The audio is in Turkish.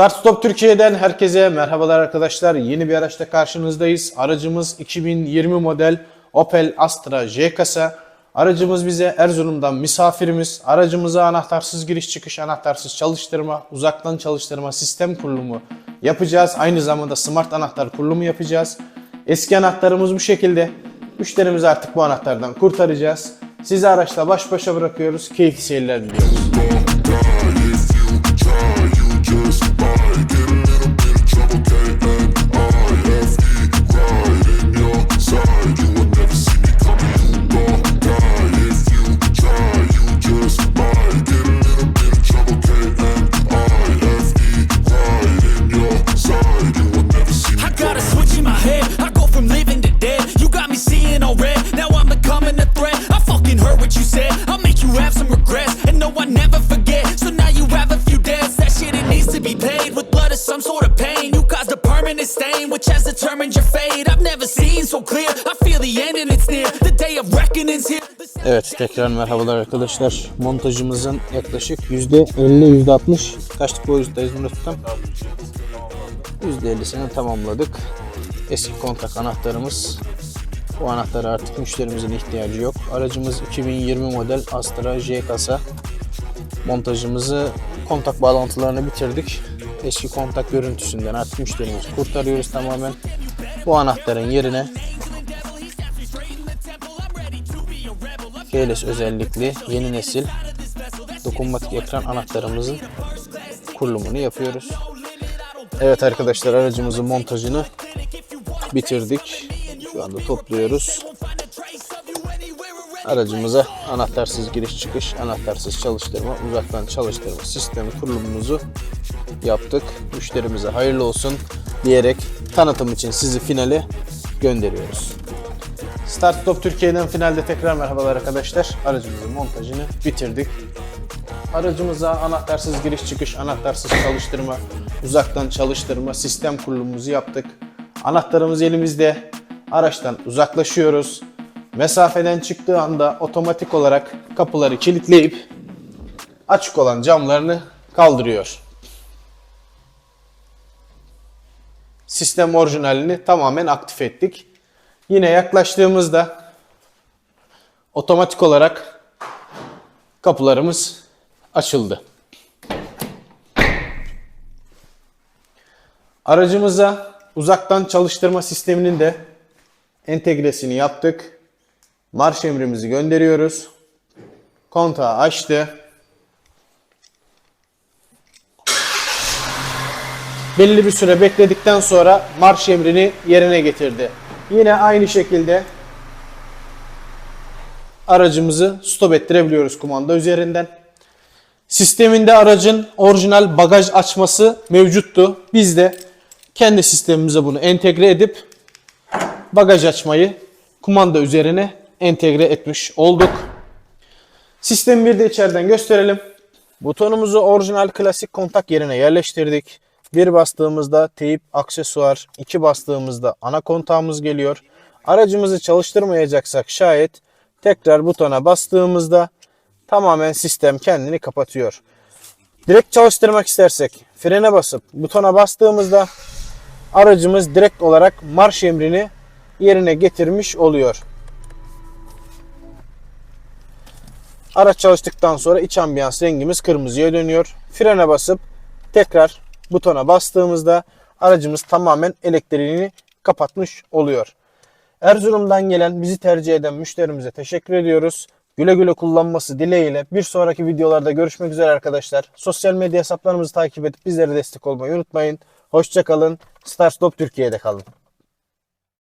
Start Stop Türkiye'den herkese merhabalar arkadaşlar. Yeni bir araçta karşınızdayız. Aracımız 2020 model Opel Astra J kasa. Aracımız bize Erzurum'dan misafirimiz. Aracımıza anahtarsız giriş çıkış, anahtarsız çalıştırma, uzaktan çalıştırma, sistem kurulumu yapacağız. Aynı zamanda smart anahtar kurulumu yapacağız. Eski anahtarımız bu şekilde. Müşterimizi artık bu anahtardan kurtaracağız. Sizi araçla baş başa bırakıyoruz. Keyifli seyirler diliyoruz. Paid with blood or some sort of pain. You caused a permanent stain, which has determined your fate. I've never seen so clear. I feel the end and it's near. The day of reckoning's here. Evet tekrar merhabalar arkadaşlar. Montajımızın yaklaşık %50 %60 kaçlık boyuttayız bunu tutam? %50'sini tamamladık. Eski kontak anahtarımız. Bu anahtarı artık müşterimizin ihtiyacı yok. Aracımız 2020 model Astra J kasa. Montajımızı kontak bağlantılarını bitirdik. Eski kontak görüntüsünden artık müşterimizi kurtarıyoruz tamamen. Bu anahtarın yerine Keyless özellikli yeni nesil dokunmatik ekran anahtarımızın kurulumunu yapıyoruz. Evet arkadaşlar aracımızın montajını bitirdik. Şu anda topluyoruz. Aracımıza anahtarsız giriş çıkış, anahtarsız çalıştırma, uzaktan çalıştırma sistemi kurulumumuzu yaptık. Müşterimize hayırlı olsun diyerek tanıtım için sizi finale gönderiyoruz. Start Stop Türkiye'den finalde tekrar merhabalar arkadaşlar. Aracımızın montajını bitirdik. Aracımıza anahtarsız giriş çıkış, anahtarsız çalıştırma, uzaktan çalıştırma, sistem kurulumumuzu yaptık. Anahtarımız elimizde. Araçtan uzaklaşıyoruz. Mesafeden çıktığı anda otomatik olarak kapıları kilitleyip açık olan camlarını kaldırıyor. Sistem orijinalini tamamen aktif ettik. Yine yaklaştığımızda otomatik olarak kapılarımız açıldı. Aracımıza uzaktan çalıştırma sisteminin de entegresini yaptık. Marş emrimizi gönderiyoruz. Kontağı açtı. belli bir süre bekledikten sonra marş emrini yerine getirdi. Yine aynı şekilde aracımızı stop ettirebiliyoruz kumanda üzerinden. Sisteminde aracın orijinal bagaj açması mevcuttu. Biz de kendi sistemimize bunu entegre edip bagaj açmayı kumanda üzerine entegre etmiş olduk. Sistemi bir de içeriden gösterelim. Butonumuzu orijinal klasik kontak yerine yerleştirdik. Bir bastığımızda teyip aksesuar, iki bastığımızda ana kontağımız geliyor. Aracımızı çalıştırmayacaksak şayet tekrar butona bastığımızda tamamen sistem kendini kapatıyor. Direkt çalıştırmak istersek frene basıp butona bastığımızda aracımız direkt olarak marş emrini yerine getirmiş oluyor. Araç çalıştıktan sonra iç ambiyans rengimiz kırmızıya dönüyor. Frene basıp tekrar butona bastığımızda aracımız tamamen elektriğini kapatmış oluyor. Erzurum'dan gelen bizi tercih eden müşterimize teşekkür ediyoruz. Güle güle kullanması dileğiyle bir sonraki videolarda görüşmek üzere arkadaşlar. Sosyal medya hesaplarımızı takip edip bizlere destek olmayı unutmayın. Hoşçakalın. Start Stop Türkiye'de kalın.